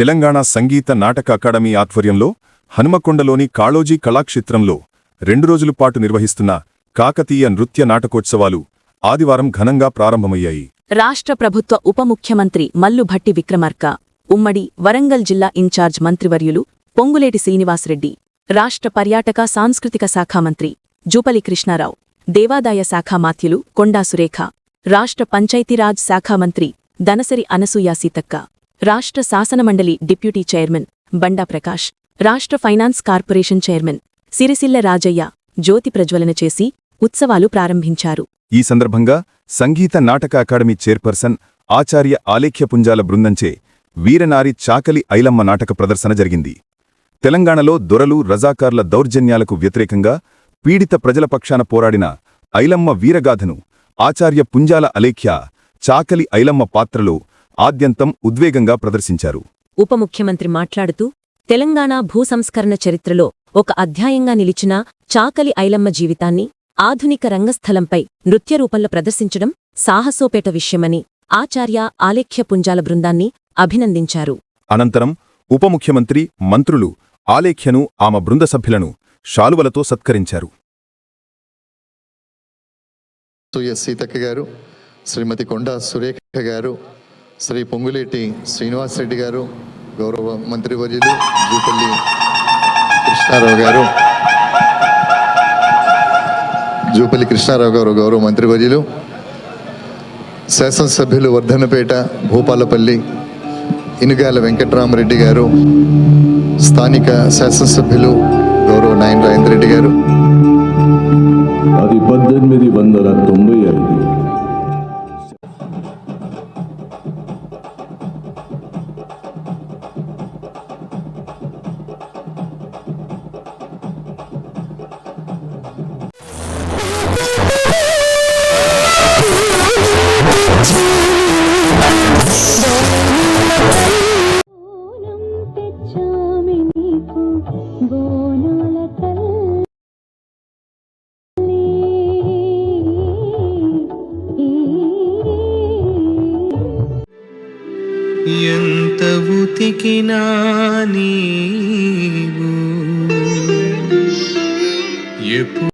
తెలంగాణ సంగీత నాటక అకాడమీ ఆధ్వర్యంలో హనుమకొండలోని కాళోజీ కళాక్షేత్రంలో రెండు రోజుల పాటు నిర్వహిస్తున్న కాకతీయ నృత్య నాటకోత్సవాలు ఆదివారం ఘనంగా ప్రారంభమయ్యాయి. రాష్ట్ర ప్రభుత్వ ఉప ముఖ్యమంత్రి మల్లుభట్టి విక్రమార్క ఉమ్మడి వరంగల్ జిల్లా ఇన్ఛార్జ్ మంత్రివర్యులు పొంగులేటి శ్రీనివాసరెడ్డి రాష్ట్ర పర్యాటక సాంస్కృతిక శాఖ మంత్రి జూపలి కృష్ణారావు దేవాదాయ శాఖ మాత్యులు కొండా సురేఖ రాష్ట్ర పంచాయతీరాజ్ శాఖ మంత్రి దనసరి అనసూయ సీతక్క. రాష్ట్ర శాసనమండలి డిప్యూటీ చైర్మన్ బండా ప్రకాష్ రాష్ట్ర finance corporation chairman Sircilla Rajaiah జ్యోతి ప్రజ్వలన చేసి ఉత్సవాలు ప్రారంభించారు. ఈ సందర్భంగా సంగీత నాటక అకాడమీ చైర్పర్సన్ ఆచార్య ఆలేఖ్యపుంజాల బృందంచే వీరనారి చాకలి ఐలమ్మ నాటక ప్రదర్శన జరిగింది. తెలంగాణలో దొరలు రజాకార్ల దౌర్జన్యాలకు వ్యతిరేకంగా పీడిత ప్రజల పక్షాన పోరాడిన ఐలమ్మ వీరగాథను ఆచార్య పుంజాల అలేఖ్య చాకలి ఐలమ్మ పాత్రలో ఆద్యంతం ఉద్వేగంగా ప్రదర్శించారు. ఉప ముఖ్యమంత్రి మాట్లాడుతూ తెలంగాణ భూసంస్కరణ చరిత్రలో ఒక అధ్యాయంగా నిలిచిన చాకలి ఐలమ్మ జీవితాన్ని ఆధునిక రంగస్థలంపై నృత్య రూపంలో ప్రదర్శించడం సాహసోపేట విషయమని ఆచార్య ఆలేఖ్య పుంజాల బృందాన్ని అభినందించారు. అనంతరం ఉప ముఖ్యమంత్రి మంత్రులు ఆలేఖ్యను ఆమె బృంద సభ్యులను శాలువలతో సత్కరించారు. సూయ సీతక్క గారు శ్రీమతి కొండా సురేఖ గారు శ్రీ పొంగులేటి శ్రీనివాసరెడ్డి గారు గౌరవ మంత్రివర్యులు జూపల్లి కృష్ణారావు గారు జూపల్లి కృష్ణారావు గారు గౌరవ మంత్రివర్యులు శాసనసభ్యులు వర్ధనపేట భూపాలపల్లి ఇనుగాల వెంకట్రామరెడ్డి గారు స్థానిక శాసనసభ్యులు గౌరవ నాయన రాజేంద్ర రెడ్డి గారు. అది పద్దెనిమిది వందల తొంభై ఐదు. ఎంత ఉతికినా నీవు? ఎప్పుడు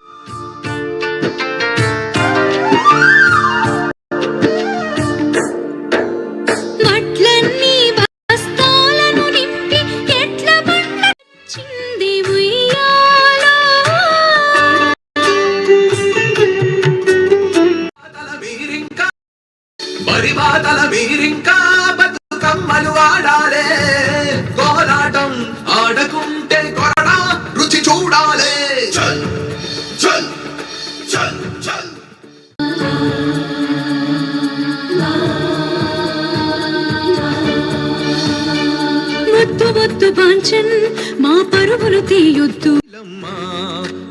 వద్దు మా పరుగులు తీయొద్దు. లమ్మా,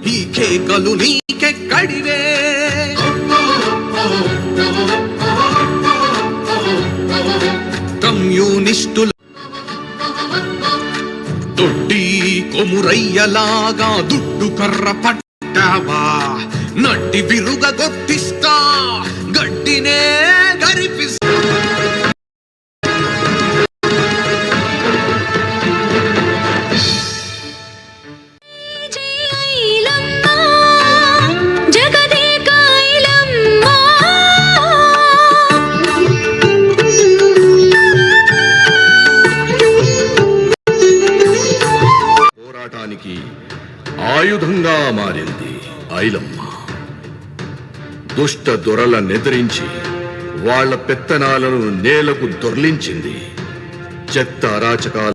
ఈ కేకలు నీకెక్కడివే కమ్యూనిస్టుల దొడ్డి కొమురయ్యలాగా దుడ్డు కర్ర పట్టావా? నడ్డి విరుగ గొట్టిస్తా గడ్డినే గరిపిస్తా. ఆయుధంగా మారింది ఐలమ్మ. దుష్ట దొరల నెదిరించి వాళ్ళ పెత్తనాలను నేలకు దొర్లించింది. చెత్త అరాచకాల